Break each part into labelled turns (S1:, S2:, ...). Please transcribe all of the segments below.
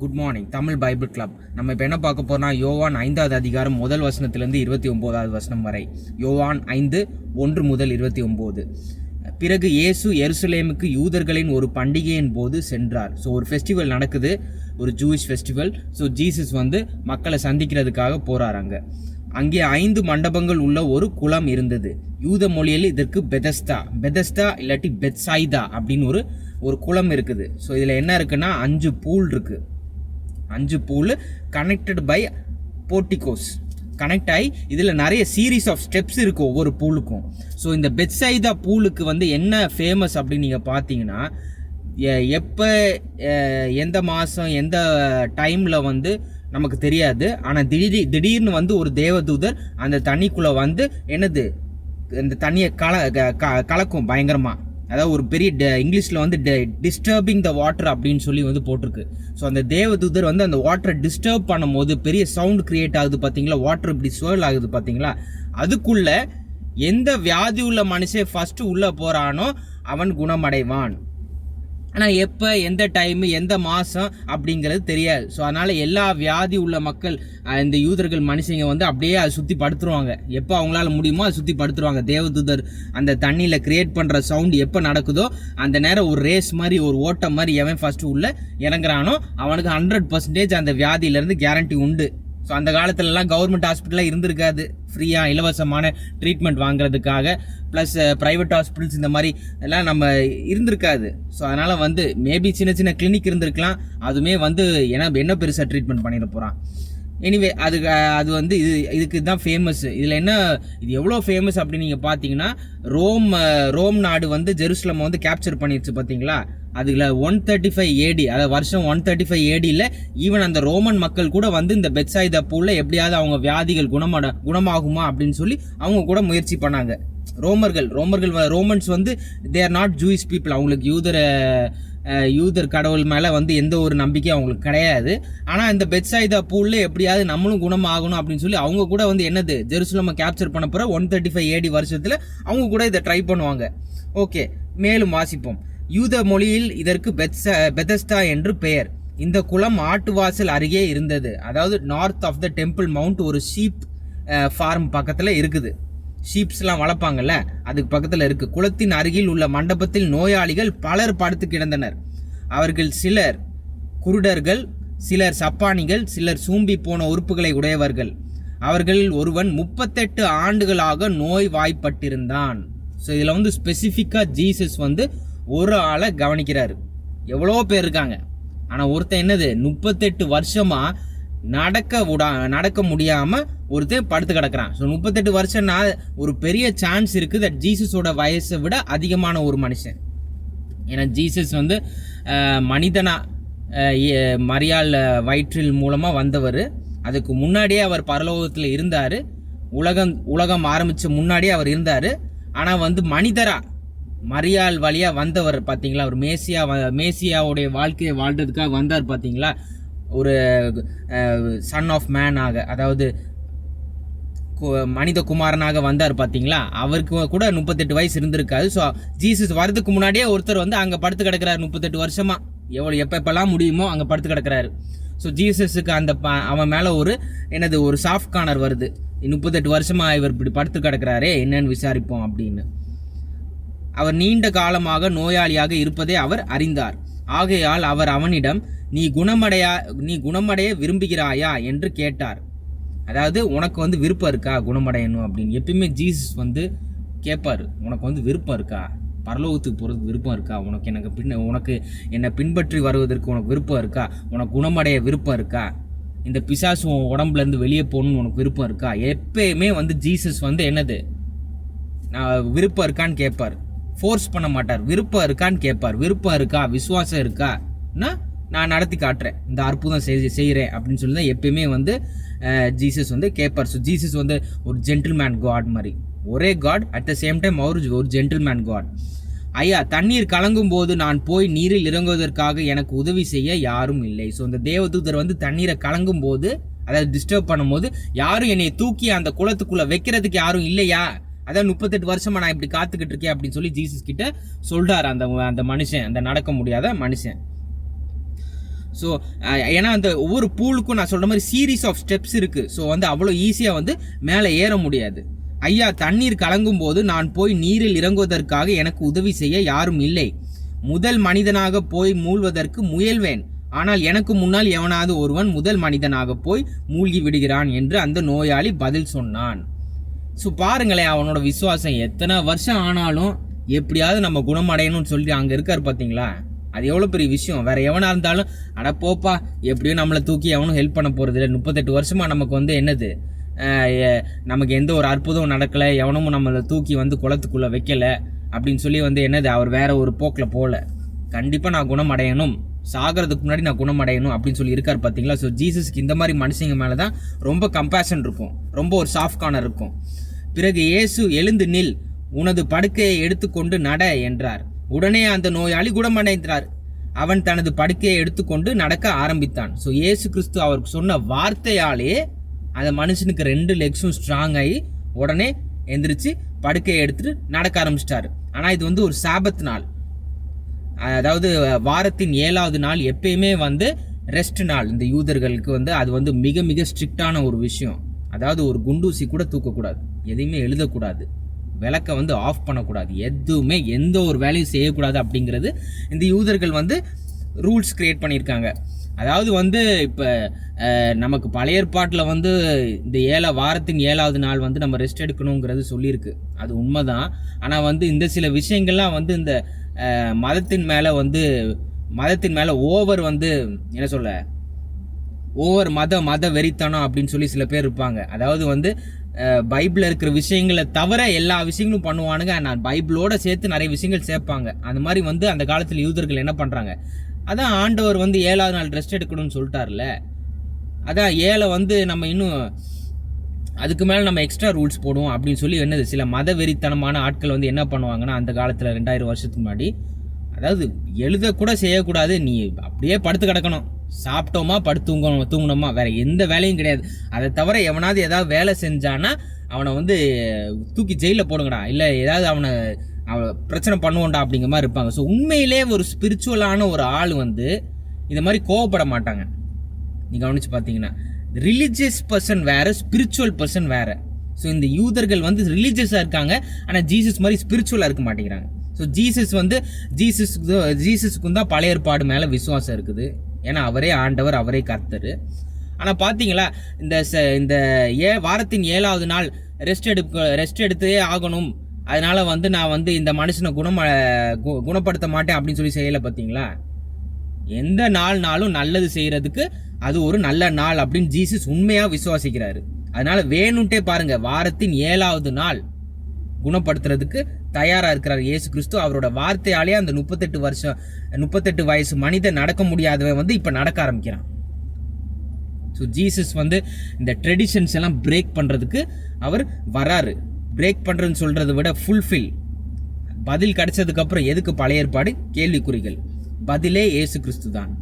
S1: Good morning Tamil Bible club. நம்ம இப்போ என்ன பார்க்க போகிறோம் யோவான் ஐந்தாவது அதிகாரம் முதல் வசனத்திலேருந்து இருபத்தி ஒம்போதாவது வசனம் வரை. யோவான் ஐந்து ஒன்று முதல் இருபத்தி ஒம்போது. பிறகு இயேசு எருசலேமுக்கு யூதர்களின் ஒரு பண்டிகையின் போது சென்றார். ஸோ ஒரு ஃபெஸ்டிவல் நடக்குது. ஒரு ஜூயிஷ் ஃபெஸ்டிவல் ஸோ ஜீசஸ் வந்து மக்களை சந்திக்கிறதுக்காக போறார் அங்கே. அங்கே ஐந்து மண்டபங்கள் உள்ள ஒரு குளம் இருந்தது. யூத மொழியில் இதற்கு பெதஸ்தா. பெதஸ்தா இல்லாட்டி பெத்சாய்தா அப்படின்னு ஒரு ஒரு குளம் இருக்குது. ஸோ இதில் என்ன இருக்குன்னா அஞ்சு பூல் இருக்குது அஞ்சு pool connected by porticos connect ஆகி இதில் நிறைய சீரீஸ் ஆஃப் ஸ்டெப்ஸ் இருக்குது ஒவ்வொரு பூலுக்கும் ஸோ இந்த பெட்சைதா பூலுக்கு வந்து என்ன ஃபேமஸ் அப்படின்னு நீங்கள் பார்த்தீங்கன்னா எப்போ எந்த மாதம் எந்த டைமில் வந்து நமக்கு தெரியாது. ஆனால் திடீர் திடீர்னு வந்து ஒரு தேவதூதர் அந்த தண்ணிக்குள்ளே வந்து என்னது இந்த தண்ணியை கல க- க- கலக்கும் பயங்கரமாக அதாவது ஒரு பெரிய ட- இங்கிலீஷில் வந்து டிஸ்டர்பிங் த வாட்டர் அப்படின்னு சொல்லி வந்து போட்டிருக்கு. ஸோ அந்த தேவதூதர் வந்து அந்த வாட்டரை டிஸ்டர்ப் பண்ணும்போது பெரிய சவுண்ட் கிரியேட் ஆகுது பார்த்தீங்களா வாட்டர் இப்படி சுவல் ஆகுது பார்த்தீங்களா அதுக்குள்ள எந்த வியாதி உள்ள மனுஷன் ஃபஸ்ட்டு உள்ளே போகிறானோ அவன் குணமடைவான். ஆனால் எப்போ எந்த டைமு எந்த மாதம் அப்படிங்கிறது தெரியாது. ஸோ அதனால் எல்லா வியாதி உள்ள மக்கள் இந்த யூதர்கள் மனுஷங்க வந்து அப்படியே அதை சுற்றி படுத்துருவாங்க. எப்போ அவங்களால முடியுமோ அதை சுற்றி படுத்துருவாங்க. தேவதூதர் அந்த தண்ணியில் கிரியேட் பண்ணுற சவுண்ட் எப்போ நடக்குதோ அந்த நேரம் ஒரு ரேஸ் மாதிரி ஒரு ஓட்டம் மாதிரி எவன் ஃபஸ்ட்டு உள்ள இறங்குறானோ அவனுக்கு ஹண்ட்ரட் பர்சன்டேஜ் அந்த வியாதியிலேருந்து கேரண்டி உண்டு. ஸோ அந்த காலத்துலலாம் கவர்மெண்ட் ஹாஸ்பிட்டலாக இருந்திருக்காது. ஃப்ரீயாக இலவசமான ட்ரீட்மெண்ட் வாங்குறதுக்காக. ப்ளஸ் ப்ரைவேட் ஹாஸ்பிட்டல்ஸ் இந்த மாதிரி எல்லாம் நம்ம இருந்திருக்காது. ஸோ அதனால் வந்து மேபி சின்ன சின்ன கிளினிக் இருந்திருக்கலாம். அதுவுமே வந்து என்ன என்ன பெருசாக ட்ரீட்மெண்ட் பண்ணிட போகிறான் எனிவே அது அது வந்து இது இதுக்கு தான் ஃபேமஸ் இதில் என்ன இது எவ்வளோ ஃபேமஸ் அப்படின்னு நீங்கள் பார்த்தீங்கன்னா ரோம் ரோம் நாடு வந்து ஜெருசலம் வந்து கேப்சர் பண்ணிடுச்சு பார்த்தீங்களா அதில் ஒன் தேர்ட்டி ஃபைவ் ஏடி அதாவது வருஷம் ஒன் தேர்ட்டி ஃபைவ் ஏடியில் ஈவன் அந்த ரோமன் மக்கள் கூட வந்து இந்த பெட்சாயுத பூவில் எப்படியாவது அவங்க வியாதிகள் குணமட குணமாகுமா அப்படின்னு சொல்லி அவங்க கூட முயற்சி பண்ணாங்க. ரோமர்கள் ரோமர்கள் வ- ரோமன்ஸ் வந்து they are not Jewish people அவங்களுக்கு யூதர யூதர் கடவுள் மேலே வந்து எந்த ஒரு நம்பிக்கையும் அவங்களுக்கு கிடையாது. ஆனால் இந்த பெட்சாய்தா பூலில் எப்படியாவது நம்மளும் குணமாகணும் அப்படின்னு சொல்லி அவங்க கூட வந்து என்னது ஜெருசலமை கேப்சர் பண்ண போகிற ஒன் தேர்ட்டி ஃபைவ் ஏடி வருஷத்தில் அவங்க கூட இதை ட்ரை பண்ணுவாங்க. ஓகே மேலும் வாசிப்போம். யூத மொழியில் இதற்கு பெத்ச பெதஸ்டா என்று பெயர். இந்த குளம் ஆட்டுவாசல் அருகே இருந்தது. அதாவது north of the temple mount ஒரு ஷீப் ஃபார்ம் பக்கத்தில் இருக்குது. ஷீப்ஸ்லாம் வளர்ப்பாங்கல்ல அதுக்கு பக்கத்தில் இருக்கு. குளத்தின் அருகில் உள்ள மண்டபத்தில் நோயாளிகள் பலர் படுத்து கிடந்தனர். அவர்கள் சிலர் குருடர்கள் சிலர் சப்பானிகள் சிலர் சூம்பி போன உறுப்புகளை உடையவர்கள். அவர்களில் ஒருவன் முப்பத்தெட்டு ஆண்டுகளாக நோய் வாய்ப்பட்டிருந்தான் ஸோ இதில் வந்து ஸ்பெசிஃபிக்காக ஜீசஸ் வந்து ஒரு ஆளை கவனிக்கிறாரு. எவ்வளோ பேர் இருக்காங்க. ஆனால் ஒருத்தன் என்னது? முப்பத்தெட்டு வருஷமாக நடக்க விடா நடக்க முடியாமல் ஒருத்தன் படுத்து கிடக்குறான். ஸோ முப்பத்தெட்டு வருஷம்னா ஒரு பெரிய சான்ஸ் இருக்குது தட் ஜீசஸோட வயசை விட அதிகமான ஒரு மனுஷன். ஏன்னா ஜீசஸ் வந்து மனிதனாக மரியால் மரியாள் வயிற்றில் மூலமாக வந்தவர். அதுக்கு முன்னாடியே அவர் பரலோகத்தில் இருந்தார். உலகம் உலகம் ஆரம்பித்த முன்னாடியே அவர் இருந்தார். ஆனால் வந்து மனிதராக மரியாள் வழியாக வந்தவர் பார்த்தீங்களா அவர் மேசியா மேசியாவுடைய வாழ்க்கையை வாழ்றதுக்காக வந்தார் பார்த்தீங்களா ஒரு சன் ஆஃப் மேன் ஆக அதாவது மனித குமாரனாக வந்தார் பார்த்தீங்களா அவருக்கு கூட முப்பத்தெட்டு வயசு இருந்திருக்காது. ஸோ ஜீசஸ் வரதுக்கு முன்னாடியே ஒருத்தர் வந்து அங்கே படுத்து கிடக்கிறாரு முப்பத்தெட்டு வருஷமாக எவ்வளோ எப்போ எப்பெல்லாம் முடியுமோ அங்கே படுத்து கிடக்கிறாரு. ஸோ ஜீசஸுக்கு அந்த ப- அவன் மேலே ஒரு என்னது ஒரு சாஃப்ட் கார்னர் வருது. முப்பத்தெட்டு வருஷமாக இவர் இப்படி படுத்து கிடக்கிறாரே என்னன்னு விசாரிப்போம் அப்படின்னு. அவர் நீண்ட காலமாக நோயாளியாக இருப்பதை அவர் அறிந்தார். ஆகையால் அவர் அவனிடம் நீ குணமடையா நீ குணமடைய விரும்புகிறாயா? என்று கேட்டார். அதாவது உனக்கு வந்து விருப்பம் இருக்கா குணமடையணும்? அப்படின்னு. எப்பயுமே ஜீசஸ் வந்து கேட்பார் உனக்கு வந்து விருப்பம் இருக்கா? பரலோகத்துக்கு போகிறதுக்கு விருப்பம் இருக்கா? உனக்கு எனக்கு பின்ன உனக்கு என்னை பின்பற்றி வருவதற்கு உனக்கு விருப்பம் இருக்கா? உனக்கு குணமடைய விருப்பம் இருக்கா? இந்த பிசாசு உன் உடம்புலேருந்து வெளியே போகணும்னு உனக்கு விருப்பம் இருக்கா? எப்பயுமே வந்து ஜீசஸ் வந்து என்னது? நான் விருப்பம் இருக்கான்னு கேட்பார். ஃபோர்ஸ் பண்ண மாட்டார். விருப்பம் இருக்கான்னு கேட்பார். விருப்பம் இருக்கா? விசுவாசம் இருக்கான்னா நான் நடத்தி காட்டுறேன். இந்த அற்புதம் செய் செய்கிறேன் அப்படின்னு சொல்லி தான் எப்பயுமே வந்து ஜீசஸ் வந்து கேட்பார். ஸோ ஜீசஸ் வந்து ஒரு ஜென்டில்மேன் காட் மாதிரி. ஒரே God at the same time அவர் ஒரு ஜென்டில்மேன் காட் ஐயா தண்ணீர் கலங்கும் போது நான் போய் நீரில் இறங்குவதற்காக எனக்கு உதவி செய்ய யாரும் இல்லை. ஸோ இந்த தேவதூதர் வந்து தண்ணீரை கலங்கும் போது அதாவது டிஸ்டர்ப் பண்ணும்போது யாரும் என்னை தூக்கி அந்த குளத்துக்குள்ளே வைக்கிறதுக்கு யாரும் இல்லையா? அதான் முப்பத்தெட்டு வருஷமா நான் இப்படி காத்துக்கிட்டு இருக்கேன் அப்படின்னு சொல்லி ஜீசஸ் கிட்ட சொல்றாரு அந்த அந்த மனுஷன் அந்த நடக்க முடியாத மனுஷன். ஸோ ஏன்னா அந்த ஒவ்வொரு பூலுக்கும் நான் சொல்கிற மாதிரி சீரீஸ் ஆஃப் ஸ்டெப்ஸ் இருக்குது ஸோ வந்து அவ்வளோ ஈஸியாக வந்து மேலே ஏற முடியாது. ஐயா தண்ணீர் கலங்கும் போது நான் போய் நீரில் இறங்குவதற்காக எனக்கு உதவி செய்ய யாரும் இல்லை. முதல் மனிதனாக போய் மூழ்வதற்கு முயல்வேன். ஆனால் எனக்கு முன்னால் எவனாவது ஒருவன் முதல் மனிதனாக போய் மூழ்கி விடுகிறான் என்று அந்த நோயாளி பதில் சொன்னான். ஸோ பாருங்களேன் அவனோட விசுவாசம் எத்தனை வருஷம் ஆனாலும் எப்படியாவது நம்ம குணமடையணும்னு சொல்லி அங்கே இருக்கார் பார்த்தீங்களா அது எவ்வளோ பெரிய விஷயம். வேற எவனாக இருந்தாலும் அட போப்பா எப்படியும் நம்மளை தூக்கி எவனும் ஹெல்ப் பண்ண போகிறது இல்லை. முப்பத்தெட்டு வருஷமாக நமக்கு வந்து என்னது? நமக்கு எந்த ஒரு அற்புதம் நடக்கலை. எவனும் நம்மளை தூக்கி வந்து குளத்துக்குள்ளே வைக்கல. அப்படின்னு சொல்லி வந்து என்னது? அவர் வேற ஒரு போக்கில் போகல கண்டிப்பாக நான் குணமடையணும். சாகிறதுக்கு முன்னாடி நான் குணமடையணும் அப்படின்னு சொல்லி இருக்கார் பார்த்தீங்களா ஸோ ஜீசஸ்க்கு இந்த மாதிரி மனுஷங்க மேலே தான் ரொம்ப கம்பேஷன் இருக்கும். ரொம்ப ஒரு சாஃப்ட் கார்னர் இருக்கும். பிறகு இயேசு எழுந்து நில் உனது படுக்கையை எடுத்துக்கொண்டு நட என்றார். உடனே அந்த நோயாளி குணமடைந்தார். அவன் தனது படுக்கையை எடுத்துக்கொண்டு நடக்க ஆரம்பித்தான். ஸோ இயேசு கிறிஸ்து அவருக்கு சொன்ன வார்த்தையாலே அந்த மனுஷனுக்கு ரெண்டு லெக்ஸும் ஸ்ட்ராங் ஆகி உடனே எந்திரிச்சு படுக்கையை எடுத்துட்டு நடக்க ஆரம்பிச்சிட்டாரு. ஆனால் இது வந்து ஒரு சாபத் நாள். அதாவது வாரத்தின் ஏழாவது நாள் எப்பயுமே வந்து ரெஸ்ட் நாள். இந்த யூதர்களுக்கு வந்து அது வந்து மிக மிக ஸ்ட்ரிக்டான ஒரு விஷயம். அதாவது ஒரு குண்டூசி கூட தூக்கக்கூடாது. எதையுமே எழுதக்கூடாது. விளக்கை வந்து ஆஃப் பண்ணக்கூடாது. எதுவுமே எந்த ஒரு வேலையும் செய்யக்கூடாது அப்படிங்கிறது இந்த யூதர்கள் வந்து ரூல்ஸ் க்ரியேட் பண்ணியிருக்காங்க. அதாவது வந்து இப்போ நமக்கு பழைய ஏற்பாட்டில் வந்து இந்த ஏழா வாரத்தின் ஏழாவது நாள் வந்து நம்ம ரெஸ்ட் எடுக்கணுங்கிறது சொல்லியிருக்கு. அது உண்மைதான். ஆனால் வந்து இந்த சில விஷயங்கள்லாம் வந்து இந்த மதத்தின் மேலே வந்து மதத்தின் மேலே ஓவர் வந்து என்ன சொல்ல ஓவர் மத மத வெறித்தனம் அப்படின்னு சொல்லி சில பேர் இருப்பாங்க. அதாவது வந்து பைபிளில் இருக்கிற விஷயங்களை தவிர எல்லா விஷயங்களும் பண்ணுவானுங்க. நான் பைபிளோட சேர்த்து நிறைய விஷயங்கள் சேர்ப்பாங்க. அந்த மாதிரி வந்து அந்த காலத்தில் யூதர்கள் என்ன பண்ணுறாங்க அதான் ஆண்டவர் வந்து ஏழாவது நாள் ரெஸ்ட் எடுக்கணும்னு சொல்லிட்டார்ல அதான் ஏழை வந்து நம்ம இன்னும் அதுக்கு மேலே நம்ம எக்ஸ்ட்ரா ரூல்ஸ் போடுவோம் அப்படின்னு சொல்லி என்னது? சில மத வெறித்தனமான ஆட்கள் வந்து என்ன பண்ணுவாங்கன்னா அந்த காலத்தில் ரெண்டாயிரம் வருஷத்துக்கு முன்னாடி அதாவது எழுதக்கூட செய்யக்கூடாது நீ அப்படியே படுத்து கிடக்கணும். சாப்பிட்டோமா படுத்து தூங்கணும் தூங்கணுமா வேற எந்த வேலையும் கிடையாது. அதை தவிர எவனாவது ஏதாவது வேலை செஞ்சானா அவனை வந்து தூக்கி ஜெயிலில் போடுங்கடா. இல்லை ஏதாவது அவனை அவன் பிரச்சனை பண்ணுவோண்டா அப்படிங்கிற மாதிரி இருப்பாங்க. ஸோ உண்மையிலே ஒரு ஸ்பிரிச்சுவலான ஒரு ஆள் வந்து இந்த மாதிரி கோவப்பட மாட்டாங்க. நீ கவனிச்சு பார்த்தீங்கன்னா ரிலீஜியஸ் பர்சன் வேறு ஸ்பிரிச்சுவல் பர்சன் வேறு. ஸோ இந்த யூதர்கள் வந்து ரிலீஜியஸாக இருக்காங்க ஆனால் ஜீசஸ் மாதிரி ஸ்பிரிச்சுவலாக இருக்க மாட்டேங்கிறாங்க. ஸோ ஜீசஸ் வந்து ஜீசஸ்க்கு ஜீசஸுக்கும் தான் பழைய ஏற்பாடு மேலே விசுவாசம் இருக்குது. ஏன்னா அவரே ஆண்டவர் அவரே கர்த்தர். ஆனால் பார்த்தீங்களா இந்த ச- இந்த ஏ வாரத்தின் ஏழாவது நாள் ரெஸ்ட் எடுக்க ரெஸ்ட் எடுத்தே ஆகணும். அதனால் வந்து நான் வந்து இந்த மனுஷனை குணம் கு- குணப்படுத்த மாட்டேன் அப்படின்னு சொல்லி செய்யலை பார்த்தீங்களா எந்த நாள்னாலும் நல்லது செய்கிறதுக்கு அது ஒரு நல்ல நாள் அப்படின்னு ஜீசஸ் உண்மையாக விசுவாசிக்கிறாரு. அதனால் வேணும்ட்டே பாருங்கள் வாரத்தின் ஏழாவது நாள். குணப்படுத்துறதுக்கு தயாராக இருக்கிறார் இயேசு கிறிஸ்து. அவரோட வார்த்தையாலே அந்த முப்பத்தெட்டு வருஷம் முப்பத்தெட்டு வயசு மனிதன் நடக்க முடியாதவன் வந்து இப்போ நடக்க ஆரம்பிக்கிறான். ஸோ ஜீசஸ் வந்து இந்த ட்ரெடிஷன்ஸ் எல்லாம் பிரேக் பண்ணுறதுக்கு அவர் வராரு. பிரேக் பண்ணுறதுன்னு சொல்கிறத விட ஃபுல்ஃபில் பதில் கிடைச்சதுக்கப்புறம் எதுக்கு பழைய ஏற்பாடு? கேள்விக்குறிகள். பதிலே இயேசு கிறிஸ்து தான்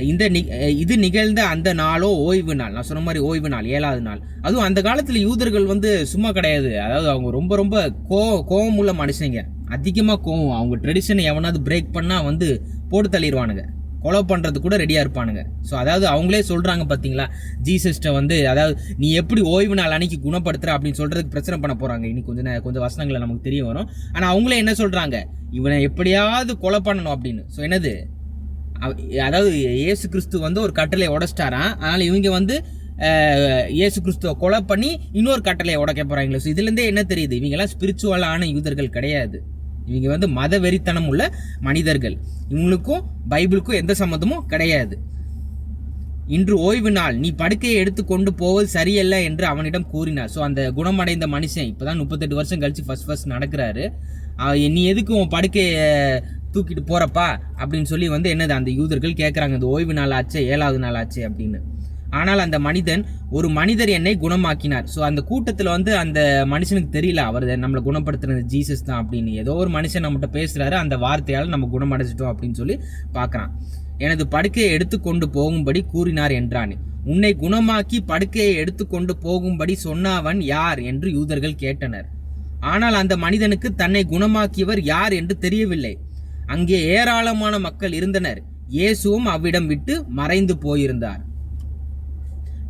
S1: இந்த நி- இது நிகழ்ந்த அந்த நாளோ ஓய்வு நாள். நான் சொன்ன மாதிரி ஓய்வு நாள் ஏழாவது நாள். அதுவும் அந்த காலத்தில் யூதர்கள் வந்து சும்மா கிடையாது. அதாவது அவங்க ரொம்ப ரொம்ப கோ கோவம் உள்ள மனுஷங்க. அதிகமாக கோவம். அவங்க ட்ரெடிஷனை எவனாவது பிரேக் பண்ணால் வந்து போட்டு தள்ளிடுவானுங்க கொலை பண்ணுறது கூட ரெடியாக இருப்பானுங்க. ஸோ அதாவது அவங்களே சொல்கிறாங்க பார்த்தீங்களா ஜீசஸ்ட்டை வந்து அதாவது நீ எப்படி ஓய்வு நாள் அன்னைக்கு குணப்படுத்துற அப்படின்னு சொல்கிறதுக்கு பிரச்சனை பண்ண போகிறாங்க இனி கொஞ்சம் கொஞ்சம் வசனங்களை நமக்கு தெரிய வரும். ஆனால் அவங்களே என்ன சொல்கிறாங்க இவனை எப்படியாவது கொலை பண்ணணும் அப்படின்னு. ஸோ என்னது? அதாவது இயேசு கிறிஸ்து வந்து ஒரு கட்டளை உடைச்சிட்டாராம். அதனால் இவங்க வந்து இயேசு கிறிஸ்துவ கொலை பண்ணி இன்னொரு கட்டளையை உடைக்க போகிறாங்களே ஸோ இதுலேருந்தே என்ன தெரியுது? இவங்கெல்லாம் ஸ்பிரிச்சுவலான யூதர்கள் கிடையாது. இவங்க வந்து மத வெறித்தனம் உள்ள மனிதர்கள். இவங்களுக்கும் பைபிளுக்கும் எந்த சம்மந்தமும் கிடையாது. இன்று ஓய்வு நாள். நீ படுக்கையை எடுத்து கொண்டு போவது சரியல்ல என்று அவனிடம் கூறினார். ஸோ அந்த குணமடைந்த மனுஷன் இப்பதான் முப்பத்தெட்டு வருஷம் கழிச்சு ஃபர்ஸ்ட் ஃபர்ஸ்ட் நடக்கிறாரு. நீ எதுக்கு உன் படுக்கையை தூக்கிட்டு போகிறப்பா அப்படின்னு சொல்லி வந்து என்னது அந்த யூதர்கள் கேட்குறாங்க இந்த ஓய்வு நாள் ஆச்சு ஏழாவது நாள் ஆச்சு அப்படின்னு. ஆனால் அந்த மனிதன் ஒரு மனிதர் என்னை குணமாக்கினார். ஸோ அந்த கூட்டத்தில் வந்து அந்த மனுஷனுக்கு தெரியல அவர் நம்மளை குணப்படுத்துறது ஜீசஸ் தான் அப்படின்னு. ஏதோ ஒரு மனுஷன் நம்மகிட்ட பேசுகிறாரு அந்த வார்த்தையால் நம்ம குணமடைச்சிட்டோம் அப்படின்னு சொல்லி பார்க்குறான். எனது படுக்கையை எடுத்துக்கொண்டு போகும்படி கூறினார் என்றான். உன்னை குணமாக்கி படுக்கையை எடுத்துக்கொண்டு போகும்படி சொன்னவன் யார்? என்று யூதர்கள் கேட்டனர். ஆனால் அந்த மனிதனுக்கு தன்னை குணமாக்கியவர் யார் என்று தெரியவில்லை. அங்கே ஏராளமான மக்கள் இருந்தனர். இயேசுவும் அவ்விடம் விட்டு மறைந்து போயிருந்தார்.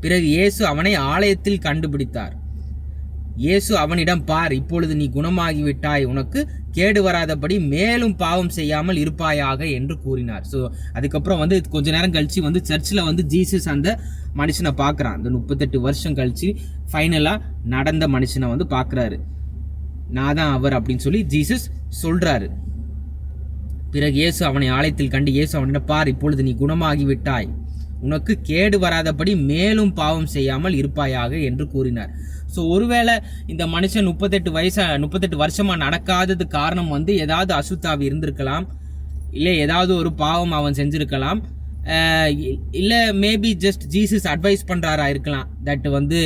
S1: பிறகு இயேசு அவனை ஆலயத்தில் கண்டுபிடித்தார். இயேசு அவனிடம் பார் இப்பொழுது நீ குணமாகிவிட்டாய். உனக்கு கேடு வராதபடி மேலும் பாவம் செய்யாமல் இருப்பாயாக என்று கூறினார். ஸோ அதுக்கப்புறம் வந்து கொஞ்ச நேரம் கழிச்சு வந்து சர்ச்சில் வந்து ஜீசஸ் அந்த மனுஷனை பார்க்குறான். அந்த முப்பத்தெட்டு வருஷம் கழிச்சு ஃபைனலாக நடந்த மனுஷனை வந்து பார்க்குறாரு. நான் தான் அவர் அப்படின்னு சொல்லி ஜீசஸ் சொல்கிறாரு பிறகு இயேசு அவனை ஆலயத்தில் கண்டு இயேசு அவனிடம் பார் இப்பொழுது நீ குணமாகி விட்டாய். உனக்கு கேடு வராதபடி மேலும் பாவம் செய்யாமல் இருப்பாயாக என்று கூறினார். ஸோ ஒருவேளை இந்த மனுஷன் முப்பத்தெட்டு வயசா முப்பத்தெட்டு வருஷமாக நடக்காதது காரணம் வந்து ஏதாவது அசுத்தாவி இருந்திருக்கலாம். இல்லை ஏதாவது ஒரு பாவம் அவன் செஞ்சுருக்கலாம். இல்லை மேபி ஜஸ்ட் ஜீசஸ் அட்வைஸ் பண்ணுறாரா இருக்கலாம். தட் வந்து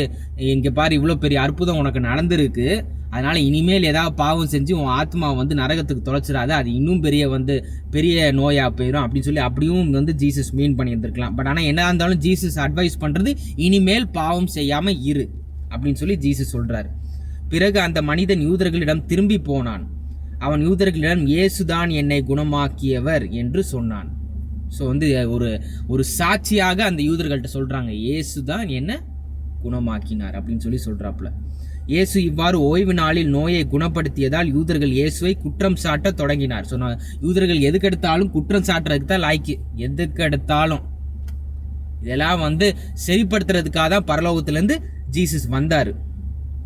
S1: இங்கே பாரு இவ்வளோ பெரிய அற்புதம் உனக்கு நடந்திருக்கு. அதனால் இனிமேல் ஏதாவது பாவம் செஞ்சு உன் ஆத்மா வந்து நரகத்துக்கு தொலைச்சிடாத. அது இன்னும் பெரிய வந்து பெரிய நோயாக போயிடும் அப்படின்னு சொல்லி அப்படியும் வந்து ஜீசஸ் மீன் பண்ணியிருந்திருக்கலாம். பட் ஆனால் என்ன இருந்தாலும் ஜீசஸ் அட்வைஸ் பண்ணுறது இனிமேல் பாவம் செய்யாமல் இரு அப்படின்னு சொல்லி ஜீசஸ் சொல்கிறார் பிறகு அந்த மனிதன் யூதர்களிடம் திரும்பி போனான். அவன் யூதர்களிடம் இயேசுதான் என்னை குணமாக்கியவர் என்று சொன்னான். ஸோ வந்து ஒரு ஒரு சாட்சியாக அந்த யூதர்கள்ட்ட சொல்கிறாங்க இயேசு தான் என்ன குணமாக்கினார் அப்படின்னு சொல்லி சொல்கிறாப்புல இயேசு இவ்வாறு ஓய்வு நாளில் நோயை குணப்படுத்தியதால் யூதர்கள் இயேசுவை குற்றம் சாட்ட தொடங்கினார். சொன்னார் யூதர்கள் எதுக்கெடுத்தாலும் குற்றம் சாட்டுறதுக்கு தான் லாய்க்கு எதுக்கெடுத்தாலும் இதெல்லாம் வந்து சரிப்படுத்துறதுக்காக தான் பரலோகத்துலேருந்து ஜீசஸ் வந்தார்.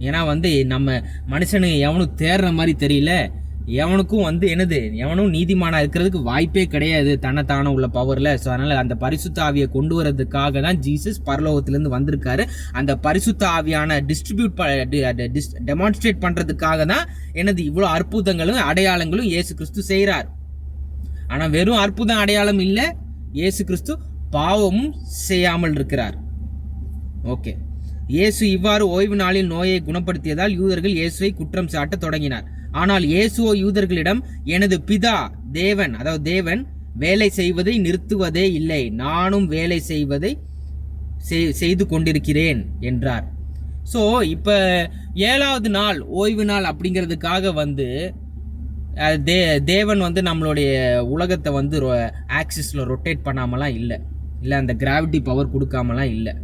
S1: ஏன்னா வந்து நம்ம மனுஷனுக்கு எவனும் தேடுற மாதிரி தெரியல. எவனுக்கும் வந்து என்னது எவனும் நீதிமானா இருக்கிறதுக்கு வாய்ப்பே கிடையாது. தன்னைத்தானே உள்ள பவர்ல ஸோ அதனால அந்த பரிசுத்த ஆவியை கொண்டு வரதுக்காக தான் ஜீசஸ் பரலோகத்திலேருந்து வந்திருக்காரு. அந்த பரிசுத்த ஆவியான டிஸ்ட்ரிபியூட் டெமான்ஸ்ட்ரேட் பண்றதுக்காக தான் என்னது இவ்வளோ அற்புதங்களும் அடையாளங்களும் இயேசு கிறிஸ்து செய்கிறார் ஆனால் வெறும் அற்புதம் அடையாளம் இல்லை. இயேசு கிறிஸ்து பாவமும் செய்யாமல் இருக்கிறார். ஓகே இயேசு இவ்வாறு ஓய்வு நாளில் நோயை குணப்படுத்தியதால் யூதர்கள் இயேசுவை குற்றம் சாட்ட தொடங்கினார். ஆனால் இயேசுவோ யூதர்களிடம் எனது பிதா தேவன் அதாவது தேவன் வேலை செய்வதை நிறுத்துவதே இல்லை. நானும் வேலை செய்வதை செய்- செய்து கொண்டிருக்கிறேன் என்றார். ஸோ இப்போ ஏழாவது நாள் ஓய்வு நாள் அப்படிங்கிறதுக்காக வந்து தே தேவன் வந்து நம்மளுடைய உலகத்தை வந்து ஆக்சிஸில் ரொட்டேட் பண்ணாமலாம் இல்லை. இல்லை அந்த கிராவிட்டி பவர் கொடுக்காமலாம் இல்லை.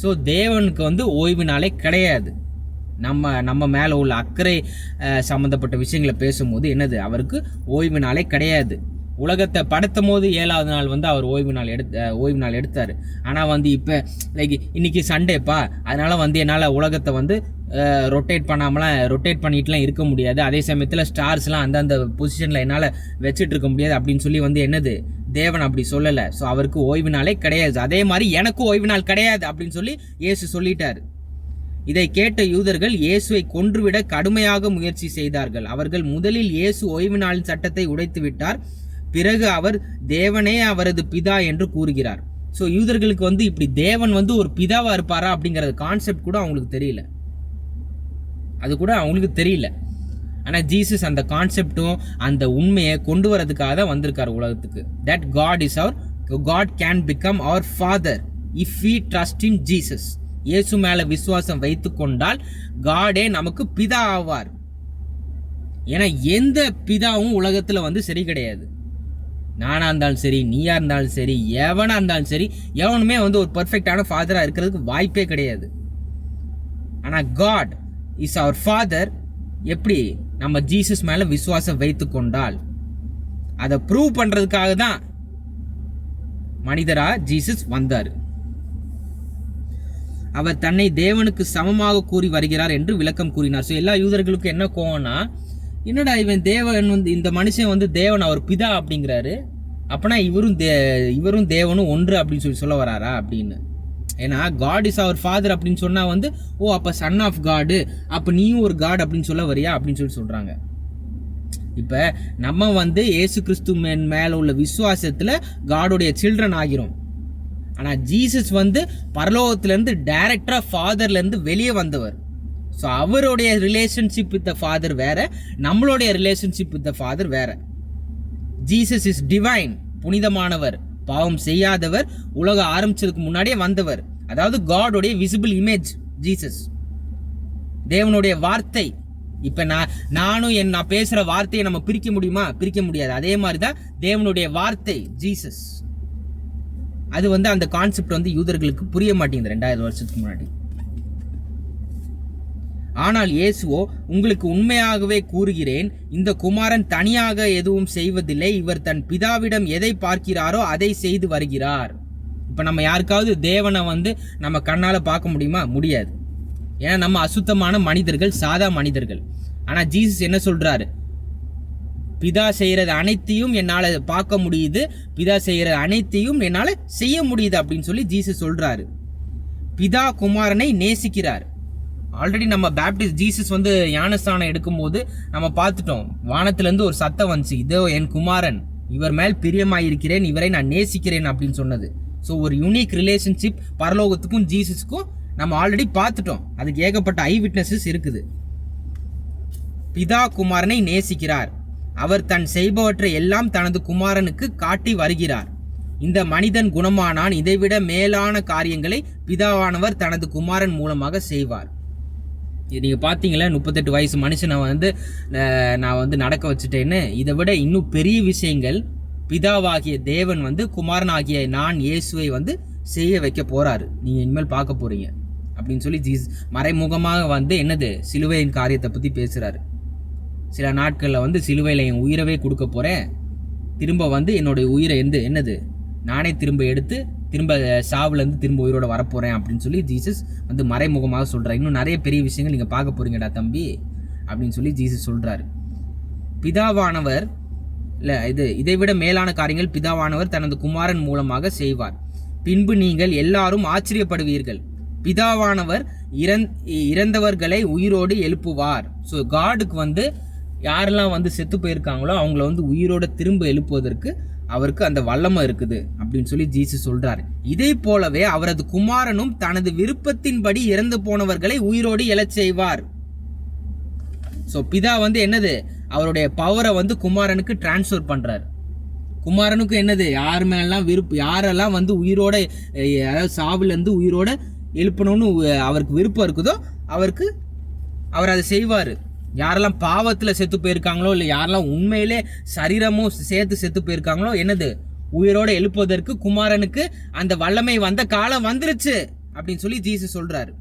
S1: ஸோ தேவனுக்கு வந்து ஓய்வு நாளே கிடையாது. நம்ம நம்ம மேலே உள்ள அக்கறை சம்மந்தப்பட்ட விஷயங்களை பேசும்போது என்னது? அவருக்கு ஓய்வு நாளே கிடையாது. உலகத்தை படுத்தும் போது ஏழாவது நாள் வந்து அவர் ஓய்வு நாள் எடுத்த ஓய்வு நாள் எடுத்தார். ஆனால் வந்து இப்போ லைக் இன்றைக்கி சண்டேப்பா. அதனால் வந்து என்னால் உலகத்தை வந்து ரொட்டேட் பண்ணாமலாம் ரொட்டேட் பண்ணிட்டுலாம் இருக்க முடியாது. அதே சமயத்தில் ஸ்டார்ஸ்லாம் அந்தந்த பொசிஷனில் என்னால் வச்சுட்டு இருக்க முடியாது அப்படின்னு சொல்லி வந்து என்னது? தேவன் அப்படி சொல்லலை. ஸோ அவருக்கு ஓய்வு நாளே கிடையாது. அதே மாதிரி எனக்கும் ஓய்வு நாள் கிடையாது அப்படின்னு சொல்லி இயேசு சொல்லிட்டார். இதை கேட்ட யூதர்கள் இயேசுவை கொன்றுவிட கடுமையாக முயற்சி செய்தார்கள். அவர்கள் முதலில் இயேசு ஓய்வு நாளின் சட்டத்தை உடைத்து விட்டார். பிறகு அவர் தேவனே அவரது பிதா என்று கூறுகிறார். ஸோ யூதர்களுக்கு வந்து இப்படி தேவன் வந்து ஒரு பிதாவாக இருப்பாரா அப்படிங்கிறது கான்செப்ட் கூட அவங்களுக்கு தெரியல. அது கூட அவங்களுக்கு தெரியல. ஆனால் ஜீசஸ் அந்த கான்செப்டும் அந்த உண்மையை கொண்டு வரதுக்காக தான் வந்திருக்கார் உலகத்துக்கு. தட் காட் இஸ் அவர் God can become our father if we trust in Jesus இயேசு மேலே விசுவாசம் வைத்து கொண்டால் காடே நமக்கு பிதா ஆவார். ஏன்னா எந்த பிதாவும் உலகத்தில் வந்து சரி கிடையாது. நானாக இருந்தாலும் சரி நீயாக இருந்தாலும் சரி எவனாக இருந்தாலும் சரி எவனுமே வந்து ஒரு பர்ஃபெக்டான ஃபாதராக இருக்கிறதுக்கு வாய்ப்பே கிடையாது. ஆனால் காட் இஸ் அவர் ஃபாதர் எப்படி? நம்ம ஜீசஸ் மேலே விசுவாசம் வைத்து கொண்டால் அதை ப்ரூவ் பண்ணுறதுக்காக தான் மனிதராக ஜீசஸ் வந்தார். அவர் தன்னை தேவனுக்கு சமமாக கூறி வருகிறார் என்று விளக்கம் கூறினார். ஸோ எல்லா யூதர்களுக்கும் என்ன கோவம்னா என்னடா இவன் தேவன் வந்து இந்த மனுஷன் வந்து தேவன் அவர் பிதா அப்படிங்கிறாரு. அப்பனா இவரும் தே இவரும் தேவனும் ஒன்று அப்படின்னு சொல்லி சொல்ல வராரா அப்படின்னு. ஏன்னா காட் இஸ் அவர் ஃபாதர் அப்படின்னு சொன்னால் வந்து ஓ அப்போ சன் ஆஃப் காடு அப்போ நீயும் ஒரு காட் அப்படின்னு சொல்ல வரியா? அப்படின்னு சொல்லி சொல்கிறாங்க இப்போ நம்ம வந்து இயேசு கிறிஸ்து மேன் மேலே உள்ள விசுவாசத்தில் காடோடைய சில்ட்ரன் ஆகிறோம். ஆனால் ஜீசஸ் வந்து பரலோகத்துலேருந்து டைரக்டாக ஃபாதர்லேருந்து வெளியே வந்தவர். ஸோ அவருடைய ரிலேஷன்ஷிப் வித் த ஃபாதர் வேறு நம்மளுடைய ரிலேஷன்ஷிப் வித் த ஃபாதர் வேறு. ஜீசஸ் இஸ் டிவைன் புனிதமானவர். பாவம் செய்யாதவர் உலகம் ஆரம்பிச்சதுக்கு முன்னாடியே வந்தவர். அதாவது காடோடைய விசிபிள் இமேஜ் ஜீசஸ் தேவனுடைய வார்த்தை. இப்போ நான் நானும் என் நான் பேசுகிற வார்த்தையை நம்ம பிரிக்க முடியுமா? பிரிக்க முடியாது. அதே மாதிரி தான் தேவனுடைய வார்த்தை ஜீசஸ் அது வந்து அந்த கான்செப்ட் வந்து யூதர்களுக்கு புரிய மாட்டேங்குது ரெண்டாயிரம் வருஷத்துக்கு முன்னாடி. ஆனால் இயேசுவோ உங்களுக்கு உண்மையாகவே கூறுகிறேன் இந்த குமாரன் தனியாக எதுவும் செய்வதில்லை இவர் தன் பிதாவிடம் எதை பார்க்கிறாரோ அதை செய்து வருகிறார். இப்போ நம்ம யாருக்காவது தேவனை வந்து நம்ம கண்ணால் பார்க்க முடியுமா? முடியாது. ஏன்னா நம்ம அசுத்தமான மனிதர்கள் சாதா மனிதர்கள். ஆனால் ஜீசஸ் என்ன சொல்கிறாரு பிதா செய்கிறது அனைத்தையும் என்னால் பார்க்க முடியுது பிதா செய்கிற அனைத்தையும் என்னால் செய்ய முடியுது அப்படின்னு சொல்லி ஜீசஸ் சொல்கிறாரு பிதா குமாரனை நேசிக்கிறார். ஆல்ரெடி நம்ம பேப்டிஸ்ட் ஜீசஸ் வந்து ஞானஸ்தானம் எடுக்கும்போது நம்ம பார்த்துட்டோம். வானத்திலேருந்து ஒரு சத்தம் வந்துச்சு. இதோ என் குமாரன் இவர் மேல் பிரியமாயிருக்கிறேன் இவரை நான் நேசிக்கிறேன் அப்படின்னு சொன்னது. ஸோ ஒரு யூனிக் ரிலேஷன்ஷிப் பரலோகத்துக்கும் ஜீசஸுக்கும் நம்ம ஆல்ரெடி பார்த்துட்டோம். அதுக்கு ஏகப்பட்ட ஐ விட்னஸஸ் இருக்குது. பிதா குமாரனை நேசிக்கிறார். அவர் தன் செய்பவற்றை எல்லாம் தனது குமாரனுக்கு காட்டி வருகிறார். இந்த மனிதன் குணமானான். இதைவிட மேலான காரியங்களை பிதாவானவர் தனது குமாரன் மூலமாக செய்வார். நீங்கள் பார்த்தீங்களா முப்பத்தெட்டு வயசு மனுஷனை வந்து நான் வந்து நடக்க வச்சுட்டேன்னு இதை விட இன்னும் பெரிய விஷயங்கள் பிதாவாகிய தேவன் வந்து குமாரனாகிய நான் இயேசுவை வந்து செய்ய வைக்க போகிறாரு நீங்கள் இனிமேல் பார்க்க போகிறீங்க அப்படின்னு சொல்லி ஜீஸ் மறைமுகமாக வந்து என்னது சிலுவையின் காரியத்தை பற்றி பேசுகிறாரு சில நாட்களில் வந்து சிலுவையில் என் உயிரவே கொடுக்க போகிறேன் திரும்ப வந்து என்னுடைய உயிரை எந்த என்னது நானே திரும்ப எடுத்து திரும்ப சாவுலேருந்து திரும்ப உயிரோட வரப்போகிறேன் அப்படின்னு சொல்லி ஜீசஸ் வந்து மறைமுகமாக சொல்கிறார் இன்னும் நிறைய பெரிய விஷயங்கள் நீங்கள் பார்க்க போகிறீங்கடா தம்பி அப்படின்னு சொல்லி ஜீசஸ் சொல்கிறாரு பிதாவானவர் இல்லை இது இதைவிட மேலான காரியங்கள் பிதாவானவர் தனது குமாரன் மூலமாக செய்வார். பின்பு நீங்கள் எல்லாரும் ஆச்சரியப்படுவீர்கள். பிதாவானவர் இறந் இறந்தவர்களை உயிரோடு எழுப்புவார். ஸோ காடுக்கு வந்து யாரெல்லாம் வந்து செத்து போயிருக்காங்களோ அவங்கள வந்து உயிரோடு திரும்ப எழுப்புவதற்கு அவருக்கு அந்த வல்லமை இருக்குது அப்படின்னு சொல்லி ஜீசு சொல்றாரு. இதே போலவே அவரது குமாரனும் தனது விருப்பத்தின்படி இறந்து போனவர்களை உயிரோடு எழச் செய்வார். ஸோ பிதா வந்து என்னது? அவருடைய பவரை வந்து குமாரனுக்கு டிரான்ஸ்ஃபர் பண்ணுறாரு குமாரனுக்கு என்னது? யார் மேலாம் விருப்பம் யாரெல்லாம் வந்து உயிரோட அதாவது சாவுலேருந்து உயிரோட எழுப்பணும்னு அவருக்கு விருப்பம் இருக்குதோ அவருக்கு அவர் அதை செய்வார். யாரெல்லாம் பாவத்தில் செத்து போயிருக்காங்களோ இல்லை யாரெல்லாம் உண்மையிலே சரீரமும் சேர்த்து செத்து போயிருக்காங்களோ என்னது? உயிரோட எழுப்புவதற்கு குமாரனுக்கு அந்த வல்லமை வந்த காலம் வந்துருச்சு அப்படின்னு சொல்லி ஜீசு சொல்றாரு.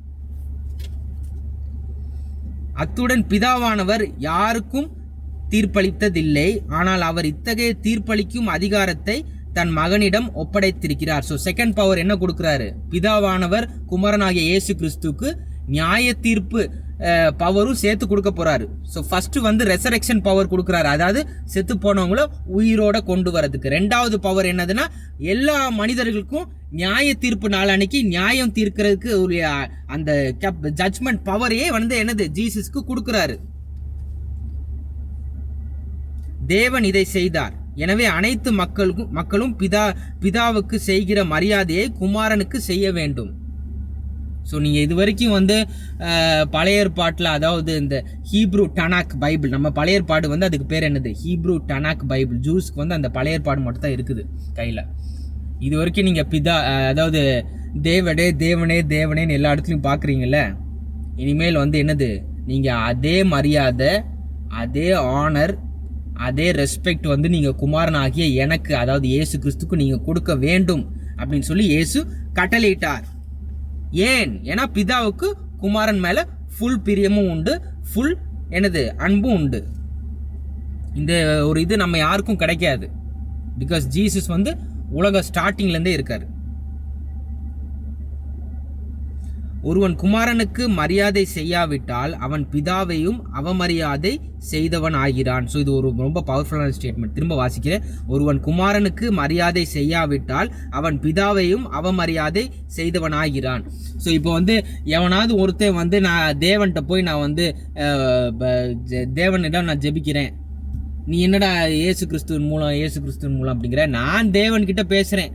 S1: அத்துடன் பிதாவானவர் யாருக்கும் தீர்ப்பளித்ததில்லை. ஆனால் அவர் இத்தகைய தீர்ப்பளிக்கும் அதிகாரத்தை தன் மகனிடம் ஒப்படைத்திருக்கிறார். ஸோ செகண்ட் பவர் என்ன கொடுக்குறாரு? பிதாவானவர் குமரனாகிய இயேசு கிறிஸ்துக்கு நியாய தீர்ப்பு பவரும் சேர்த்து கொடுக்க போறாரு. ஸோ ஃபர்ஸ்ட் வந்து ரெசரெக்ஷன் பவர் கொடுக்குறாரு. அதாவது செத்து போனவங்கள உயிரோட கொண்டு வரதுக்கு ரெண்டாவது பவர் என்னதுன்னா எல்லா மனிதர்களுக்கும் நியாய தீர்ப்பு நாளன்னைக்கு நியாயம் தீர்க்கிறதுக்கு ஒரு அஹ், அந்த ஜட்ஜ்மெண்ட் பவரையே வந்து என்னது? ஜீசஸ்க்கு கொடுக்குறாரு. தேவன் இதை செய்தார். எனவே அனைத்து மக்களுக்கும் மக்களும் பிதா பிதாவுக்கு செய்கிற மரியாதையை குமாரனுக்கு செய்ய வேண்டும். ஸோ நீங்கள் இது வரைக்கும் வந்து பழைய ஏற்பாட்டில் அதாவது இந்த ஹீப்ரூ டனாக் பைபிள் நம்ம பழைய ஏற்பாடு வந்து அதுக்கு பேர் என்னது? ஹீப்ரூ டனாக் பைபிள் ஜூஸ்க்கு வந்து அந்த பழைய ஏற்பாடு மட்டும் தான் இருக்குது கையில். இது வரைக்கும் நீங்கள் பிதா அதாவது தேவடே தேவனே தேவனேன்னு எல்லா இடத்துலையும் பார்க்குறீங்கள இனிமேல் வந்து என்னது? நீங்கள் அதே மரியாதை அதே ஆனர் அதே ரெஸ்பெக்ட் வந்து நீங்கள் குமாரன் ஆகிய எனக்கு அதாவது இயேசு கிறிஸ்துக்கு நீங்கள் கொடுக்க வேண்டும் அப்படின்னு சொல்லி இயேசு கட்டளையிட்டார். ஏன்? ஏன்னா பிதாவுக்கு குமாரன் மேலே ஃபுல் பிரியமும் உண்டு ஃபுல் எனது அன்பும் உண்டு. இந்த ஒரு இது நம்ம யாருக்கும் கிடைக்காது. பிகாஸ் ஜீசஸ் வந்து உலக ஸ்டார்டிங்லேருந்தே இருக்கார். ஒருவன் குமாரனுக்கு மரியாதை செய்யாவிட்டால் அவன் பிதாவையும் அவமரியாதை செய்தவன் ஆகிறான் ஸோ இது ஒரு ரொம்ப பவர்ஃபுல்லான ஸ்டேட்மெண்ட் திரும்ப வாசிக்கிறேன். ஒருவன் குமாரனுக்கு மரியாதை செய்யாவிட்டால் அவன் பிதாவையும் அவமரியாதை செய்தவன் ஆகிறான் ஸோ இப்போ வந்து எவனாவது ஒருத்தன் வந்து நான் தேவன்கிட்ட போய் நான் வந்து தேவனிடம் நான் ஜெபிக்கிறேன். நீ என்னடா இயேசு கிறிஸ்துவின் மூலம் இயேசு கிறிஸ்துவின் மூலம் அப்படிங்கிற? நான் தேவன்கிட்ட பேசுகிறேன்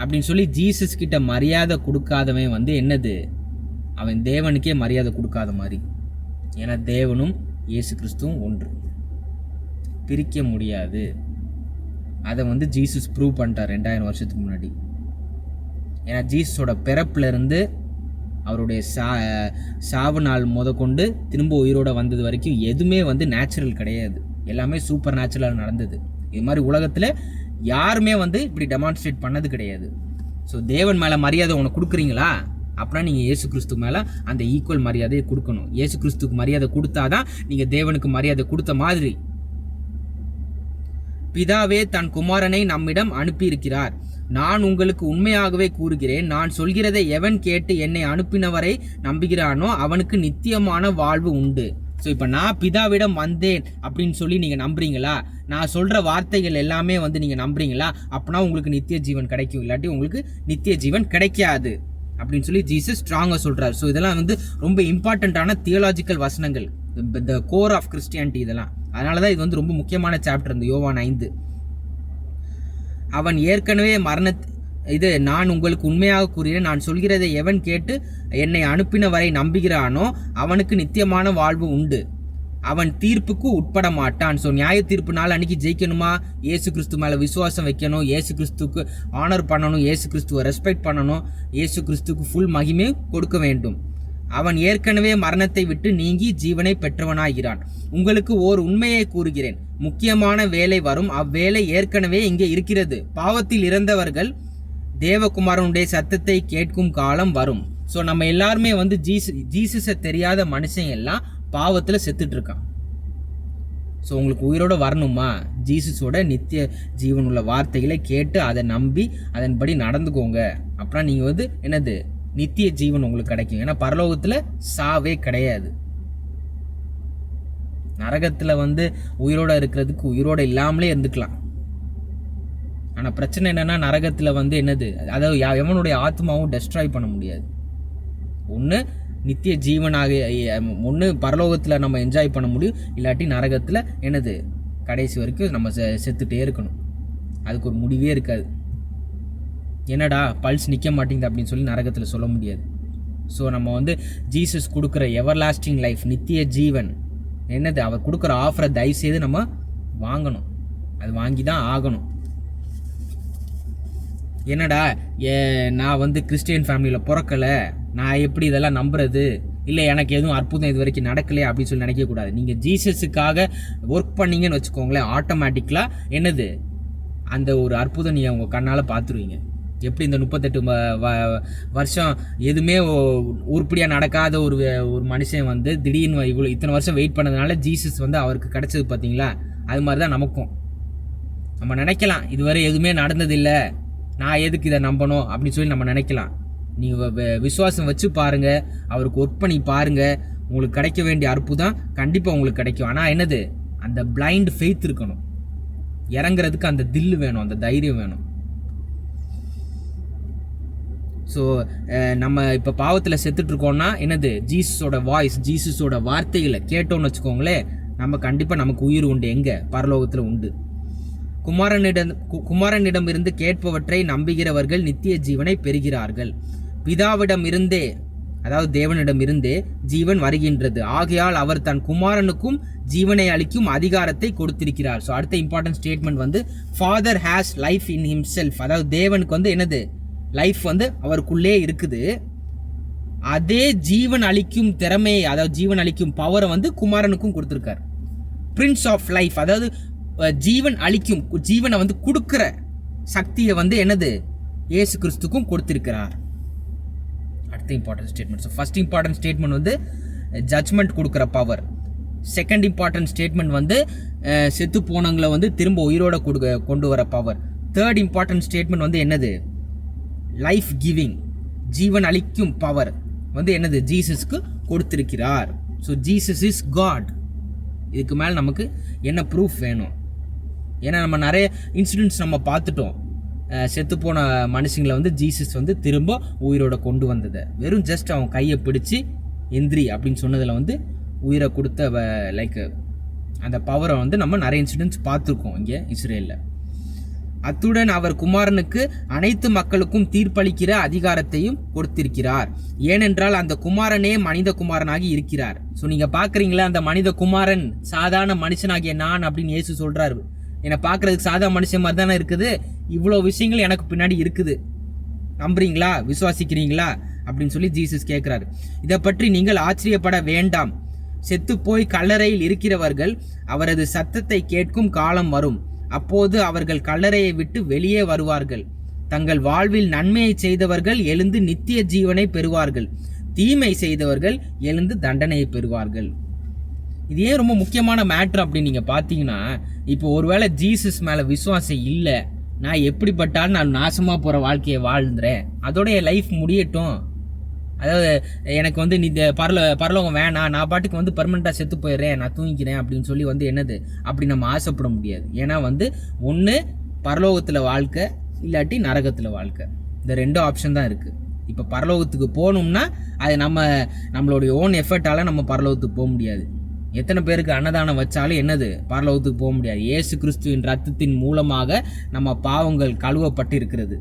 S1: அப்படின்னு சொல்லி ஜீசஸ் கிட்ட மரியாதை கொடுக்காதவன் வந்து என்னது? அவன் தேவனுக்கே மரியாதை கொடுக்காத மாதிரி. ஏன்னா தேவனும் இயேசு கிறிஸ்துவும் ஒன்று. பிரிக்க முடியாது. அதை வந்து ஜீசஸ் ப்ரூவ் பண்ணிட்டார் ரெண்டாயிரம் வருஷத்துக்கு முன்னாடி. ஏன்னா ஜீசஸோட பிறப்புலேருந்து அவருடைய சா சாவு நாள் முத கொண்டு திரும்ப உயிரோடு வந்தது வரைக்கும் எதுவுமே வந்து நேச்சுரல் கிடையாது. எல்லாமே சூப்பர் நேச்சுரலாக நடந்தது. இது மாதிரி உலகத்தில் யாருமே வந்து இப்படி டெமான்ஸ்ட்ரேட் பண்ணது கிடையாது. ஸோ தேவன் மேலே மரியாதை உனக்கு கொடுக்குறீங்களா? அப்புறம் நீங்கள் இயேசு கிறிஸ்து மேலே அந்த ஈக்குவல் மரியாதையை கொடுக்கணும். இயேசு கிறிஸ்துக்கு மரியாதை கொடுத்தாதான் நீங்கள் தேவனுக்கு மரியாதை கொடுத்த மாதிரி. பிதாவே தன் குமாரனை நம்மிடம் அனுப்பியிருக்கிறார். நான் உங்களுக்கு உண்மையாகவே கூறுகிறேன். நான் சொல்கிறதை எவன் கேட்டு என்னை அனுப்பினவரை நம்புகிறானோ அவனுக்கு நித்தியமான வாழ்வு உண்டு. ஸோ இப்போ நான் பிதாவிடம் வந்தேன் அப்படின்னு சொல்லி நீங்கள் நம்புறீங்களா? நான் சொல்கிற வார்த்தைகள் எல்லாமே வந்து நீங்கள் நம்புறீங்களா? அப்படின்னா உங்களுக்கு நித்திய ஜீவன் கிடைக்கும். இல்லாட்டி உங்களுக்கு நித்திய ஜீவன் கிடைக்காது. அப்படின்னு சொல்லி ஜீசஸ் ஸ்ட்ராங்காக சொல்கிறார் ஸோ இதெல்லாம் வந்து ரொம்ப இம்பார்ட்டண்ட்டான தியோலாஜிக்கல் வசனங்கள். த கோர் ஆஃப் கிறிஸ்டியானிட்டி இதெல்லாம். அதனால தான் இது வந்து ரொம்ப முக்கியமான சாப்டர் இந்த யோவான் ஐந்து. அவன் ஏற்கனவே மரண இது நான் உங்களுக்கு உண்மையாக கூறுகிறேன். நான் சொல்கிறதை எவன் கேட்டு என்னை அனுப்பின வரை நம்புகிறானோ அவனுக்கு நித்தியமான வாழ்வு உண்டு. அவன் தீர்ப்புக்கு உட்பட மாட்டான் ஸோ நியாய தீர்ப்பு நாள் அன்னைக்கு ஜெயிக்கணுமா? ஏசு கிறிஸ்து மேலே விசுவாசம் வைக்கணும். ஏசு கிறிஸ்துக்கு ஆனர் பண்ணணும். ஏசு கிறிஸ்துவை ரெஸ்பெக்ட் பண்ணணும். ஏசு கிறிஸ்துக்கு ஃபுல் மகிமை கொடுக்க வேண்டும். அவன் ஏற்கனவே மரணத்தை விட்டு நீங்கி ஜீவனை பெற்றவனாகிறான். உங்களுக்கு ஓர் உண்மையை கூறுகிறேன். முக்கியமான வேலை வரும். அவ்வேலை ஏற்கனவே இங்கே இருக்கிறது. பாவத்தில் இறந்தவர்கள் தேவகுமாரனுடைய சத்தத்தை கேட்கும் காலம் வரும். ஸோ நம்ம எல்லாருமே வந்து ஜீசு ஜீசஸை தெரியாத மனுஷன் எல்லாம் பாவத்தில் செத்துட்ருக்கான். ஸோ உங்களுக்கு உயிரோட வரணுமா? ஜீசஸோட நித்திய ஜீவனுள்ள வார்த்தைகளை கேட்டு அதை நம்பி அதன்படி நடந்துக்கோங்க. அப்புறம் நீங்கள் வந்து என்னது? நித்திய ஜீவன் உங்களுக்கு கிடைக்கும். ஏன்னா பரலோகத்தில் சாவே கிடையாது. நரகத்தில் வந்து உயிரோட இருக்கிறதுக்கு உயிரோட இல்லாமலே இருந்துக்கலாம். ஆனால் பிரச்சனை என்னென்னா நரகத்தில் வந்து என்னது? அதாவது யா- எவனுடைய ஆத்மாவும் டெஸ்ட்ராய் பண்ண முடியாது. ஒன்று நித்திய ஜீவனாக ஒன்று பரலோகத்தில் நம்ம என்ஜாய் பண்ண முடியும் இல்லாட்டி நரகத்தில் என்னது கடைசி வரைக்கும் நம்ம செ செத்துட்டே இருக்கணும். அதுக்கு ஒரு முடிவே இருக்காது. என்னடா பல்ஸ் நிற்க மாட்டேங்குது அப்படின்னு சொல்லி நரகத்தில் சொல்ல முடியாது. ஸோ நம்ம வந்து ஜீசஸ் கொடுக்குற எவர் லாஸ்டிங் லைஃப் நித்திய ஜீவன் என்னது அவர் கொடுக்குற ஆஃபரை தயவுசெய்து நம்ம வாங்கணும். அது வாங்கி தான் ஆகணும். என்னடா ஏ நான் வந்து கிறிஸ்டியன் ஃபேமிலியில் பிறக்கலை நான் எப்படி இதெல்லாம் நம்புறது? இல்லை எனக்கு எதுவும் அற்புதம் இது வரைக்கும் நடக்கலையே அப்படின்னு சொல்லி நினைக்கக்கூடாது நீங்கள் ஜீசஸுக்காக ஒர்க் பண்ணீங்கன்னு வச்சுக்கோங்களேன் ஆட்டோமேட்டிக்கலாக என்னது? அந்த ஒரு அற்புதம் நீங்கள் உங்கள் கண்ணால் பார்த்துருவீங்க. எப்படி இந்த முப்பத்தெட்டு வருஷம் எதுவுமே உருப்படியாக நடக்காத ஒரு ஒரு மனுஷன் வந்து திடீர்னு இவ்வளோ இத்தனை வருஷம் வெயிட் பண்ணதுனால ஜீசஸ் வந்து அவருக்கு கிடச்சது பார்த்தீங்களா? அது மாதிரி தான் நமக்கும். நம்ம நினைக்கலாம் இதுவரை எதுவுமே நடந்ததில்லை. நான் எதுக்கு இதை நம்பணும் அப்படின்னு சொல்லி நம்ம நினைக்கலாம். நீங்கள் விசுவாசம் வச்சு பாருங்கள் அவருக்கு ஒர்க் பண்ணி பாருங்கள் உங்களுக்கு கிடைக்க வேண்டிய அற்புதம் கண்டிப்பாக உங்களுக்கு கிடைக்கும். ஆனால் என்னது? அந்த பிளைண்ட் ஃபெய்த் இருக்கணும். இறங்குறதுக்கு அந்த தில்லு வேணும் அந்த தைரியம் வேணும். ஸோ நம்ம இப்போ பாவத்தில் செத்துட்ருக்கோம்னா என்னது? ஜீசஸோட வாய்ஸ் ஜீசஸோட வார்த்தைகளை கேட்டோம்னு வச்சுக்கோங்களேன் நம்ம கண்டிப்பாக நமக்கு உயிர் உண்டு. எங்கே? பரலோகத்தில் உண்டு. குமாரனிடம் கு- குமாரனிடமிருந்து கேட்பவற்றை நம்புகிறவர்கள் நித்திய ஜீவனை பெறுகிறார்கள். பிதாவிடம் இருந்தே அதாவது தேவனிடம் இருந்தே ஜீவன் வருகின்றது. ஆகையால் அவர் தன் குமாரனுக்கும் ஜீவனை அளிக்கும் அதிகாரத்தை கொடுத்திருக்கிறார். ஸோ அடுத்த இம்பார்ட்டன்ட் ஸ்டேட்மெண்ட் வந்து father has life in himself அதாவது தேவனுக்கு வந்து என்னது? லைஃப் வந்து அவருக்குள்ளே இருக்குது. அதே ஜீவன் அளிக்கும் திறமையை அதாவது ஜீவன் அளிக்கும் பவரை வந்து குமாரனுக்கும் கொடுத்துருக்கார். பிரின்ஸ் ஆஃப் லைஃப் அதாவது ஜீவன் அளிக்கும் ஜீவனை வந்து கொடுக்குற சக்தியை வந்து என்னது? ஏசு கிறிஸ்துக்கும் கொடுத்திருக்கிறார். அடுத்த important statement so first important statement வந்து ஜட்ஜ்மெண்ட் கொடுக்குற பவர் செகண்ட் இம்பார்ட்டன்ட் ஸ்டேட்மெண்ட் வந்து செத்து போனவங்களை வந்து திரும்ப உயிரோட கொடுக்க கொண்டு வர பவர் தேர்ட் இம்பார்ட்டன்ட் ஸ்டேட்மெண்ட் வந்து என்னது? லைஃப் கிவிங் ஜீவன் அளிக்கும் பவர் வந்து என்னது? ஜீசஸ்க்கு கொடுத்திருக்கிறார். ஸோ ஜீசஸ் இஸ் காட் இதுக்கு மேலே நமக்கு என்ன ப்ரூஃப் வேணும்? ஏன்னா நம்ம நிறைய இன்சிடென்ட்ஸ் நம்ம பார்த்துட்டோம். செத்துப்போன செத்து போன மனுஷங்களை வந்து ஜீசஸ் வந்து திரும்ப உயிரோட கொண்டு வந்ததை. வெறும் ஜஸ்ட் அவன் கையை பிடிச்சி எந்திரி அப்படின்னு சொன்னதில் வந்து உயிரை கொடுத்த லைக் அந்த பவரை வந்து நம்ம நிறைய இன்சிடென்ட்ஸ் பார்த்துருக்கோம் இங்கே இஸ்ரேலில். அத்துடன் அவர் குமாரனுக்கு அனைத்து மக்களுக்கும் தீர்ப்பளிக்கிற அதிகாரத்தையும் கொடுத்திருக்கிறார். ஏனென்றால் அந்த குமாரனே மனித குமாரனாகி இருக்கிறார். ஸோ நீங்கள் பார்க்குறீங்களா அந்த மனித குமாரன் சாதாரண மனுஷனாகிய நான் அப்படின்னு இயேசு சொல்கிறாரு என்னை பார்க்கறதுக்கு சாதா மனுஷன் மாதிரி தானே இருக்குது. இவ்வளோ விஷயங்கள் எனக்கு பின்னாடி இருக்குது. நம்புறீங்களா? விசுவாசிக்கிறீங்களா? அப்படின்னு சொல்லி ஜீசஸ் கேட்குறாரு. இதை பற்றி நீங்கள் ஆச்சரியப்பட வேண்டாம். செத்து போய் கல்லறையில் இருக்கிறவர்கள் அவரது சத்தத்தை கேட்கும் காலம் வரும். அப்போது அவர்கள் கல்லறையை விட்டு வெளியே வருவார்கள். தங்கள் வாழ்வில் நன்மையை செய்தவர்கள் எழுந்து நித்திய ஜீவனை பெறுவார்கள். தீமை செய்தவர்கள் எழுந்து தண்டனையை பெறுவார்கள். இது ஏன் ரொம்ப முக்கியமான மேட்ரு அப்படின்னு நீங்கள் பார்த்தீங்கன்னா இப்போ ஒருவேளை ஜீசஸ் மேலே விசுவாசம் இல்லை நான் எப்படிப்பட்டாலும் நான் நாசமாக போகிற வாழ்க்கையை வாழ்ந்துறேன். அதோட என் லைஃப் முடியட்டும். அதாவது எனக்கு வந்து நீ இந்த பரல பரலோகம் வேணாம். நான் பாட்டுக்கு வந்து பர்மனெண்ட்டாக செத்து போயிடுறேன். நான் தூங்கிக்கிறேன் அப்படின்னு சொல்லி வந்து என்னது? அப்படி நம்ம ஆசைப்பட முடியாது. ஏன்னா வந்து ஒன்று பரலோகத்தில் வாழ்க்கை இல்லாட்டி நரகத்தில் வாழ்க்கை. இந்த ரெண்டு ஆப்ஷன் தான் இருக்குது இப்போ பரலோகத்துக்கு போகணும்னா அது நம்ம நம்மளுடைய ஓன் எஃபர்ட்டால் நம்ம பரலோகத்துக்கு போக முடியாது. எத்தனை பேருக்கு அன்னதானம் வச்சாலும் என்னது? பரலோகத்துக்கு போக முடியாது. இயேசு கிறிஸ்துவின் ரத்தத்தின் மூலமாக நம்ம பாவங்கள் கழுவப்பட்டு இருக்கிறது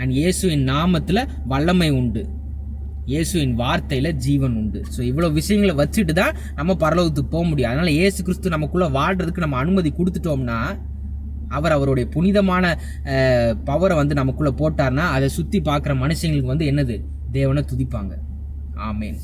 S1: அண்ட் இயேசுவின் நாமத்தில் வல்லமை உண்டு. இயேசுவின் வார்த்தையில் ஜீவன் உண்டு. ஸோ இவ்வளோ விஷயங்களை வச்சுட்டு தான் நம்ம பரலோகத்துக்கு போக முடியும். அதனால் இயேசு கிறிஸ்து நமக்குள்ளே வாழ்கிறதுக்கு நம்ம அனுமதி கொடுத்துட்டோம்னா அவர் அவருடைய புனிதமான பவரை வந்து நமக்குள்ளே போட்டார்னா அதை சுற்றி பார்க்குற மனுஷங்களுக்கு வந்து என்னது? தேவனை துதிப்பாங்க. ஆமேன்.